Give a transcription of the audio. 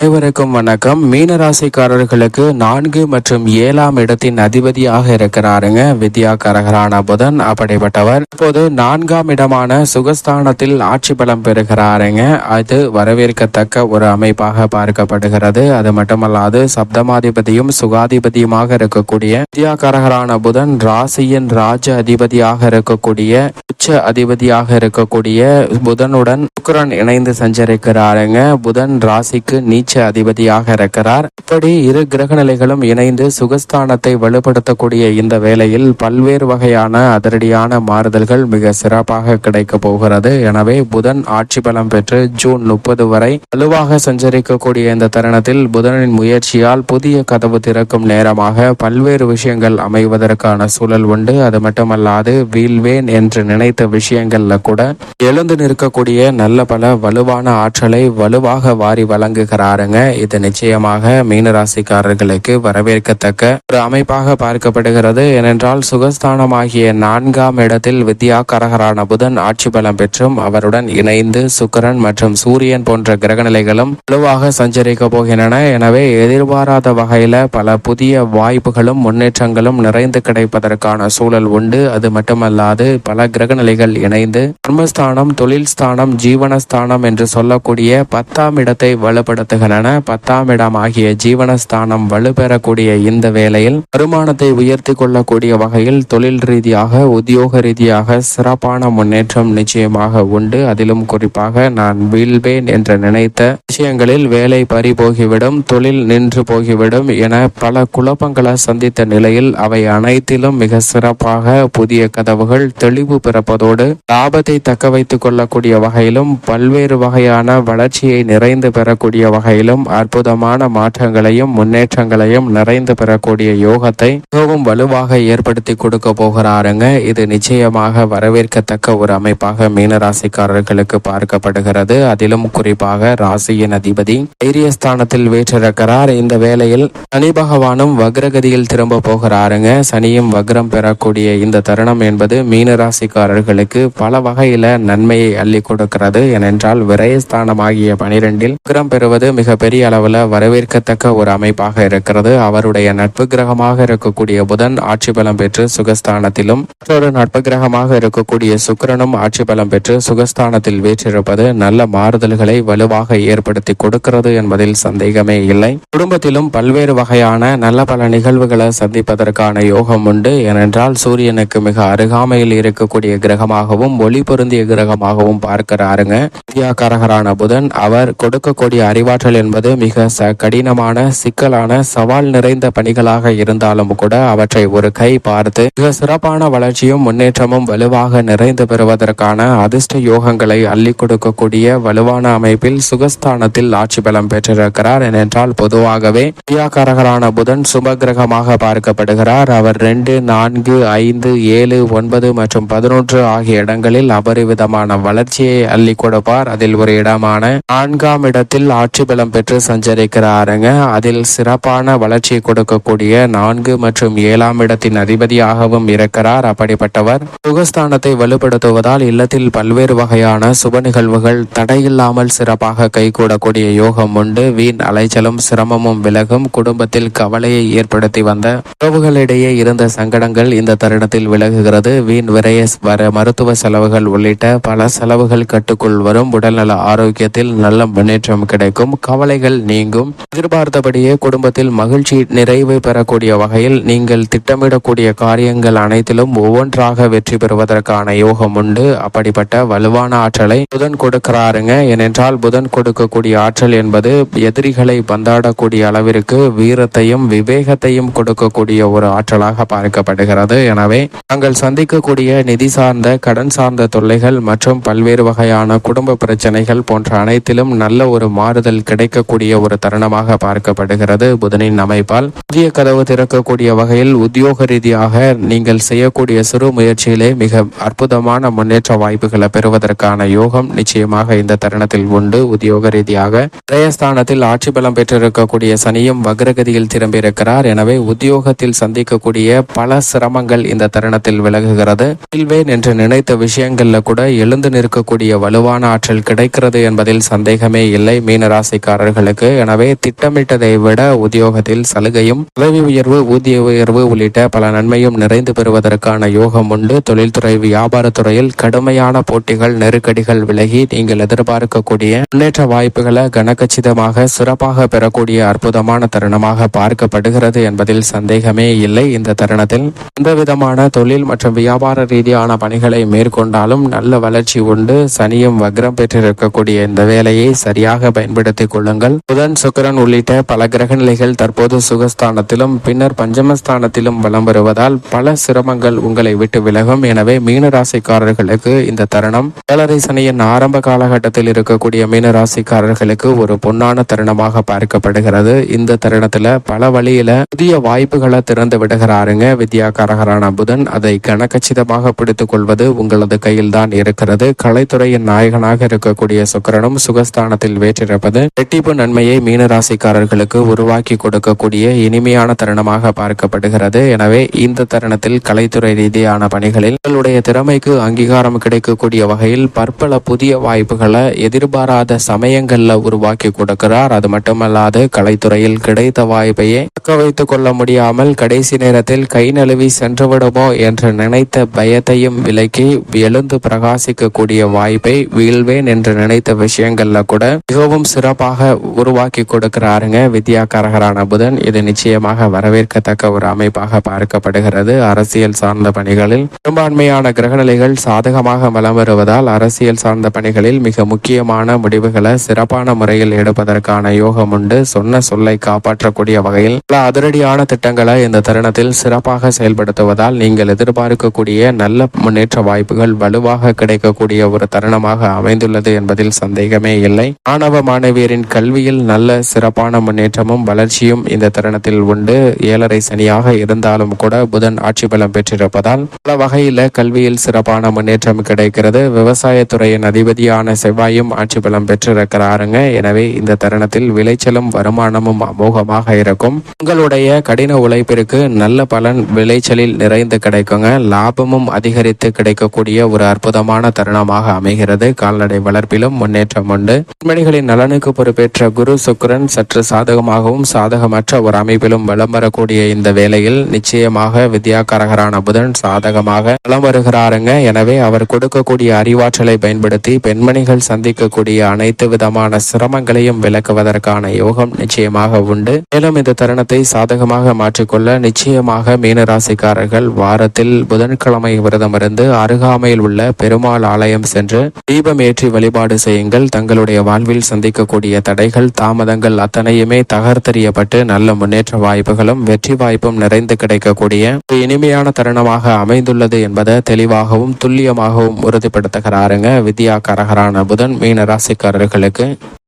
அனைவருக்கும் வணக்கம். மீனராசிக்காரர்களுக்கு நான்கு மற்றும் ஏழாம் இடத்தின் அதிபதியாக இருக்கிறாருங்க. வித்யா கரகரான புதன் அப்படிப்பட்டவர். இப்போது நான்காம் இடமான சுகஸ்தானத்தில் ஆட்சி பலம் பெறுகிறாருங்க. அது வரவேற்கத்தக்க ஒரு அமைப்பாக பார்க்கப்படுகிறது. அது மட்டுமல்லாது சப்தமாதிபதியும் சுகாதிபதியுமாக இருக்கக்கூடிய வித்யா கரகரான புதன் ராசியின் ராஜ அதிபதியாக இருக்கக்கூடிய உச்ச அதிபதியாக இருக்கக்கூடிய புதனுடன் சுக்கரன் இணைந்து சஞ்சரிக்கிறாருங்க. புதன் ராசிக்கு நீச்ச அதிபதியாக இருக்கிறார். இப்படி இரு கிரக நிலைகளும் இணைந்து சுகஸ்தானத்தை வலுப்படுத்தக்கூடிய இந்த வேளையில் பல்வேறு வகையான அதிரடியான மாறுதல்கள் மிக சிறப்பாக கிடைக்க போகிறது. எனவே புதன் ஆட்சி பலம் பெற்று ஜூன் முப்பது வரை வலுவாக சஞ்சரிக்கக்கூடிய இந்த தருணத்தில் புதனின் முயற்சியால் புதிய கதவு திறக்கும் நேரமாக பல்வேறு விஷயங்கள் அமைவதற்கான சூழல் உண்டு. அது மட்டுமல்லாது வீழ்வேன் என்று நினைத்த விஷயங்கள்ல கூட எழுந்து நிற்கக்கூடிய நல்ல பல வலுவான ஆற்றலை வலுவாக வாரி வழங்குகிறார். பாருங்க. இது நிச்சயமாக மீனராசிக்காரர்களுக்கு வரவேற்கத்தக்க ஒரு அமைப்பாக பார்க்கப்படுகிறது. ஏனென்றால் சுகஸ்தானமாகிய நான்காம் இடத்தில் வித்யா கரகரான புதன் ஆட்சி பலம் பெற்றும் அவருடன் இணைந்து சுக்கிரன் மற்றும் சூரியன் போன்ற கிரகநிலைகளும் வலுவாக சஞ்சரிக்க போகின்றன. எனவே எதிர்பாராத வகையில பல புதிய வாய்ப்புகளும் முன்னேற்றங்களும் நிறைந்து கிடைப்பதற்கான சூழல் உண்டு. அது மட்டுமல்லாது பல கிரகநிலைகள் இணைந்து கர்மஸ்தானம் தொழில் ஸ்தானம் ஜீவனஸ்தானம் என்று சொல்லக்கூடிய பத்தாம் இடத்தை மகனான பத்தாம் இடம் ஆகிய ஜீவனஸ்தானம் வலுப்பெறக்கூடிய இந்த வேளையில் வருமானத்தை உயர்த்தி கொள்ளக்கூடிய வகையில் தொழில் ரீதியாக உத்தியோக ரீதியாக சிறப்பான முன்னேற்றம் நிச்சயமாக உண்டு. அதிலும் குறிப்பாக நான் வீழ்வேன் என்று நினைத்த விஷயங்களில் வேலை பறி போகிவிடும் தொழில் நின்று போகிவிடும் என பல குழப்பங்களை சந்தித்த நிலையில் அவை அனைத்திலும் மிக சிறப்பாக புதிய கதவுகள் தெளிவு பிறப்பதோடு லாபத்தை தக்க வைத்துக் கொள்ளக்கூடிய வகையிலும் பல்வேறு வகையான வளர்ச்சியை நிறைந்து பெறக்கூடிய வகையிலும் அற்புதமான மாற்றங்களையும் முன்னேற்றங்களையும் நிறைந்து பெறக்கூடிய யோகத்தை மிகவும் வலுவாக ஏற்படுத்தி கொடுக்க போகிறாருங்க. இது நிச்சயமாக வரவேற்கத்தக்க ஒரு அமைப்பாக மீனராசிக்காரர்களுக்கு பார்க்கப்படுகிறது. அதிலும் குறிப்பாக ராசியின் அதிபதி தைரியஸ்தானத்தில் வேற்றிருக்கிறார். இந்த வேளையில் சனி பகவானும் வக்ரகதியில் திரும்ப போகிறாருங்க. சனியும் வக்ரம் பெறக்கூடிய இந்த தருணம் என்பது மீனராசிக்காரர்களுக்கு பல வகையில நன்மையை அள்ளி கொடுக்கிறது. ஏனென்றால் விரயஸ்தானமாகிய பனிரெண்டில் வக்ரம் பெறுவது மிக பெரிய அளவில் வரவேற்கத்தக்க ஒரு அமைப்பாக இருக்கிறது. அவருடைய நட்பு கிரகமாக இருக்கக்கூடிய புதன் ஆட்சி பலம் பெற்று சுகஸ்தானத்திலும் மற்றொரு நட்பு கிரகமாக இருக்கக்கூடிய சுக்கரனும் ஆட்சி பலம் பெற்று சுகஸ்தானத்தில் வீற்றிருப்பது நல்ல மாறுதல்களை வலுவாக ஏற்படுத்தி கொடுக்கிறது என்பதில் சந்தேகமே இல்லை. குடும்பத்திலும் பல்வேறு வகையான நல்ல பல நிகழ்வுகளை சந்திப்பதற்கான யோகம் உண்டு. ஏனென்றால் சூரியனுக்கு மிக அருகாமையில் இருக்கக்கூடிய கிரகமாகவும் ஒளி பொருந்திய கிரகமாகவும் பார்க்கிறாருங்க. வித்யாகாரகரான புதன் அவர் கொடுக்கக்கூடிய அறிவாற்றல் என்பது மிக ச கடினமான சிக்கலான சவால் நிறைந்த பணிகளாக இருந்தாலும் கூட அவற்றை ஒரு கை பார்த்து மிக சிறப்பான வளர்ச்சியும் முன்னேற்றமும் வலுவாக நிறைந்து பெறுவதற்கான அதிர்ஷ்ட யோகங்களை அள்ளி கொடுக்கக்கூடிய வலுவான அமைப்பில் சுகஸ்தானத்தில் ஆட்சி பலம் பெற்றிருக்கிறார். ஏனென்றால் பொதுவாகவே வித்யாகாரகரான புதன் சுப கிரகமாக பார்க்கப்படுகிறார். அவர் ரெண்டு நான்கு ஐந்து ஏழு ஒன்பது மற்றும் பதினொன்று ஆகிய இடங்களில் அபரிவிதமான வளர்ச்சியை அள்ளி கொடுப்பார். அதில் ஒரு இடமான நான்காம் இடத்தில் ஆட்சி பலம் பெற்று சஞ்சரிக்கிறாருங்க. அதில் சிறப்பான வளர்ச்சியை கொடுக்கக்கூடிய நான்கு மற்றும் ஏழாம் இடத்தின் அதிபதியாகவும் இருக்கிறார். அப்படிப்பட்டவர் சுகஸ்தானத்தை வலுப்படுத்துவதால் இல்லத்தில் பல்வேறு வகையான சுப நிகழ்வுகள் தடையில்லாமல் சிறப்பாக கைகூடக்கூடிய யோகம் உண்டு. வீண் அலைச்சலும் சிரமமும் விலகும். குடும்பத்தில் கவலையை ஏற்படுத்தி வந்த உறவுகளிடையே இருந்த சங்கடங்கள் இந்த தருணத்தில் விலகுகிறது. வீண் விரைய வர மருத்துவ செலவுகள் உள்ளிட்ட பல செலவுகள் கட்டுக்குள் வரும். உடல்நல ஆரோக்கியத்தில் நல்ல முன்னேற்றம் கிடைக்கும். கவலைகள் நீங்கும். எதிர்பார்த்தபடியே குடும்பத்தில் மகிழ்ச்சி நிறைவு பெறக்கூடிய வகையில் நீங்கள் திட்டமிடக்கூடிய காரியங்கள் அனைத்திலும் ஒவ்வொன்றாக வெற்றி பெறுவதற்கான யோகம் உண்டு. அப்படிப்பட்ட வலுவான ஆற்றலை புதன் கொடுக்கிறாருங்க. ஏனென்றால் புதன் கொடுக்கக்கூடிய ஆற்றல் என்பது எதிரிகளை பந்தாடக்கூடிய அளவிற்கு வீரத்தையும் விவேகத்தையும் கொடுக்கக்கூடிய ஒரு ஆற்றலாக பார்க்கப்படுகிறது. எனவே நாங்கள் சந்திக்கக்கூடிய நிதி சார்ந்த கடன் சார்ந்த தொல்லைகள் மற்றும் பல்வேறு வகையான குடும்ப பிரச்சனைகள் போன்ற அனைத்திலும் நல்ல ஒரு மாறுதல் கிடைக்கக்கூடிய ஒரு தருணமாக பார்க்கப்படுகிறது புதனின் அமைப்பால். புதிய கதவு திறக்கக்கூடிய வகையில் உத்தியோக ரீதியாக நீங்கள் செய்யக்கூடிய சிறு முயற்சியிலே மிக அற்புதமான முன்னேற்ற வாய்ப்புகளை பெறுவதற்கான யோகம் நிச்சயமாக இந்த தருணத்தில் உண்டு. உத்தியோக ரீதியாக ரயஸ்தானத்தில் ஆட்சி பலம் பெற்றிருக்கக்கூடிய சனியும் வக்ரகதியில் திரும்பியிருக்கிறார். எனவே உத்தியோகத்தில் சந்திக்கக்கூடிய பல சிரமங்கள் இந்த தருணத்தில் விலகுகிறது. வெல்வேன் என்று நினைத்த விஷயங்கள்ல கூட எழுந்து நிற்கக்கூடிய வலுவான ஆற்றல் கிடைக்கிறது என்பதில் சந்தேகமே இல்லை. மீனராசிக்கு வேலைக்காரர்களுக்கு எனவே திட்டமிட்டதை விட உத்தியோகத்தில் சலுகையும் பதவி உயர்வு ஊதிய உயர்வு உள்ளிட்ட பல நன்மையும் நிறைந்து பெறுவதற்கான யோகம் உண்டு. தொழில்துறை வியாபாரத்துறையில் கடுமையான போட்டிகள் நெருக்கடிகள் விலகி நீங்கள் எதிர்பார்க்கக்கூடிய முன்னேற்ற வாய்ப்புகளை கனகச்சிதமாக சிறப்பாக பெறக்கூடிய அற்புதமான தருணமாக பார்க்கப்படுகிறது என்பதில் சந்தேகமே இல்லை. இந்த தருணத்தில் எந்த விதமான தொழில் மற்றும் வியாபார ரீதியான பணிகளை மேற்கொண்டாலும் நல்ல வளர்ச்சி உண்டு. சனியும் வக்ரம் பெற்றிருக்கக்கூடிய இந்த வேலையை சரியாக பயன்படுத்திக் கொள்ளுங்கள். புதன் சுக்கரன் உள்ளிட்ட பல கிரக நிலைகள் தற்போது சுகஸ்தானத்திலும் பின்னர் பஞ்சமஸ்தானத்திலும் வலம் வருவதால் பல சிரமங்கள் உங்களை விட்டு விலகும். எனவே மீன ராசிக்காரர்களுக்கு இந்த தருணம் ஏழரை சனியின் ஆரம்ப காலகட்டத்தில் இருக்கக்கூடிய மீன ராசிக்காரர்களுக்கு ஒரு பொன்னான தருணமாக பார்க்கப்படுகிறது. இந்த தருணத்துல பல வழியில புதிய வாய்ப்புகளை திறந்து விடுகிறாருங்க. வித்யாகாரகரான புதன் அதை கனக்கச்சிதமாக பிடித்துக் கொள்வது உங்களது கையில் தான் இருக்கிறது. கலைத்துறையின் நாயகனாக இருக்கக்கூடிய சுக்கரனும் சுகஸ்தானத்தில் வேற்றிருப்பது இரட்டிப்பு நன்மையை மீன ராசிக்காரர்களுக்கு உருவாக்கி கொடுக்கக்கூடிய இனிமையான தருணமாக பார்க்கப்படுகிறது. எனவே இந்த தருணத்தில் கலைத்துறை ரீதியான பணிகளில் உங்களுடைய திறமைக்கு அங்கீகாரம் கிடைக்கக்கூடிய வகையில் பற்பல புதிய வாய்ப்புகளை எதிர்பாராத சமயங்கள்ல உருவாக்கி கொடுக்கிறார். அது மட்டுமல்லாது கலைத்துறையில் கிடைத்த வாய்ப்பையே தக்க வைத்துக் கொள்ள முடியாமல் கடைசி நேரத்தில் கை நழுவி சென்றுவிடுமோ என்று நினைத்த பயத்தையும் விலக்கி எழுந்து பிரகாசிக்கக்கூடிய வாய்ப்பை வீழ்வேன் என்று நினைத்த விஷயங்கள்ல கூட மிகவும் சிறப்பாக உருவாக்கி கொடுக்கிறாருங்க வித்யாகாரகரான புதன் இது நிச்சயமாக வரவேற்கத்தக்க ஒரு அமைப்பாக பார்க்கப்படுகிறது. அரசியல் சார்ந்த பணிகளில் பெரும்பான்மையான கிரகநிலைகள் சாதகமாக வலம் வருவதால் அரசியல் சார்ந்த பணிகளில் மிக முக்கியமான முடிவுகளை சிறப்பான முறையில் எடுப்பதற்கான யோகம் உண்டு. சொன்ன சொல்லை காப்பாற்றக்கூடிய வகையில் பல அதிரடியான திட்டங்களை இந்த தருணத்தில் சிறப்பாக செயல்படுத்துவதால் நீங்கள் எதிர்பார்க்கக்கூடிய நல்ல முன்னேற்ற வாய்ப்புகள் வலுவாக கிடைக்கக்கூடிய ஒரு தருணமாக அமைந்துள்ளது என்பதில் சந்தேகமே இல்லை. மாணவ மாணவியரின் கல்வியில் நல்ல சிறப்பான முன்னேற்றமும் வளர்ச்சியும் இந்த தருணத்தில் உண்டு. ஏழரை சனியாக இருந்தாலும் கூட புதன் ஆட்சி பலம் பெற்றிருப்பதால் பல வகையில கல்வியில் சிறப்பான முன்னேற்றம் கிடைக்கிறது. விவசாயத்துறையின் அதிபதியான செவ்வாயும் ஆட்சி பலம் பெற்றிருக்கிறாருங்க. எனவே இந்த தருணத்தில் விளைச்சலும் வருமானமும் அமோகமாக இருக்கும். உங்களுடைய கடின உழைப்பிற்கு நல்ல பலன் விளைச்சலில் நிறைந்து கிடைக்குங்க. லாபமும் அதிகரித்து கிடைக்கக்கூடிய ஒரு அற்புதமான தருணமாக அமைகிறது. கால்நடை வளர்ப்பிலும் முன்னேற்றம் உண்டு. பெண்மணிகளின் நலனுக்கு பொறுப்பு பெற்ற குரு சுக்கரன் சற்று சாதகமாகவும் சாதகமற்ற ஒரு அமைப்பிலும் வலம் வரக்கூடிய இந்த வேளையில் நிச்சயமாக வித்யாகரகரான புதன் சாதகமாக வலம் வருகிறாருங்க. எனவே அவர் கொடுக்கக்கூடிய அறிவாற்றலை பயன்படுத்தி பெண்மணிகள் சந்திக்கக்கூடிய அனைத்து விதமான சிரமங்களையும் விளக்குவதற்கான யோகம் நிச்சயமாக உண்டு. மேலும் இந்த தருணத்தை சாதகமாக மாற்றிக்கொள்ள நிச்சயமாக மீனராசிக்காரர்கள் வாரத்தில் புதன்கிழமை விரதம் இருந்து அருகாமையில் உள்ள பெருமாள் ஆலயம் சென்று தீபம் ஏற்றி வழிபாடு செய்யுங்கள். தங்களுடைய வாழ்வில் சந்திக்கக்கூடிய தடைகள் தாமதங்கள் அத்தனையுமே தகர்த்தெறியப்பட்டு நல்ல முன்னேற்ற வாய்ப்புகளும் வெற்றி வாய்ப்பும் நிறைந்து கிடைக்கக்கூடிய ஒரு இனிமையான தருணமாக அமைந்துள்ளது என்பதை தெளிவாகவும் துல்லியமாகவும் உறுதிப்படுத்துகிறாருங்க வித்யா கரகரான புதன் மீன ராசிக்காரர்களுக்கு.